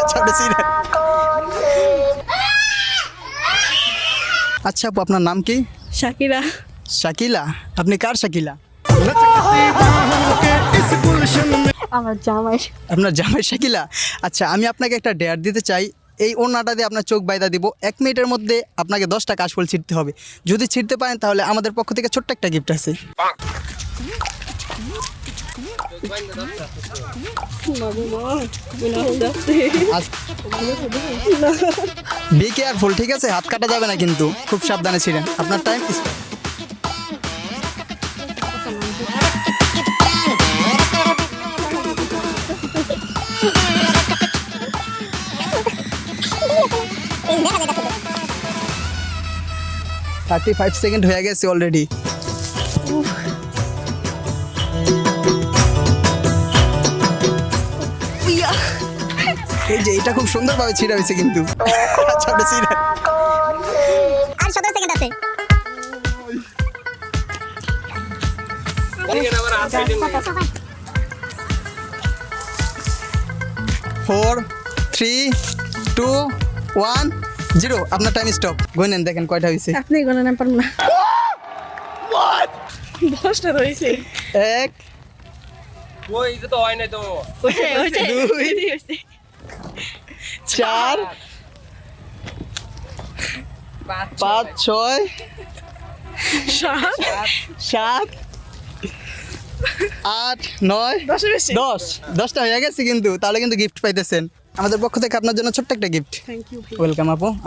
আচ্ছা আচ্ছা আপু আপনার নাম কি? শাকিলা। শাকিলা? আপনি কার শাকিলা? আমার জামাই আপনার জামাই শাকিলা? আচ্ছা আমি আপনাকে একটা ডেয়ার দিতে চাই। এই ওড়নাটা দিয়ে আপনার চোখ বাইদা দিব। এক মিনিটের মধ্যে আপনাকে দশটা কাশফুল ছিঁড়তে হবে। যদি ছিঁড়তে পারেন তাহলে আমাদের পক্ষ থেকে ছোট্ট একটা গিফট আছে। বি কেয়ারফুল ঠিক আছে? হাত কাটা যাবে না কিন্তু। খুব সাবধানে ছিলেন। আপনার টাইম থার্টি ফাইভ সেকেন্ড হয়ে গেছে অলরেডি এই যে এটা খুব সুন্দরভাবে ছিঁড়া হয়েছে কিন্তু। আচ্ছা আপনি ছিঁড়েন আর সতেরো সেকেন্ড আছে। Four three two one zero আপনার টাইম স্টপ গনেন দেখেন কয়টা হয়েছে আপনি কোনো নাম পারবেন না। দশটা রয়েছে। এক। ওই তো হয় নাই তো। দুই। চার পাঁচ ছয় সাত সাত আট নয় দশ দশটা হয়ে গেছে কিন্তু তাহলে কিন্তু গিফট পাইতেছেন। আমাদের পক্ষ থেকে আপনার জন্য ছোট্ট একটা গিফট ওয়েলকাম আপু।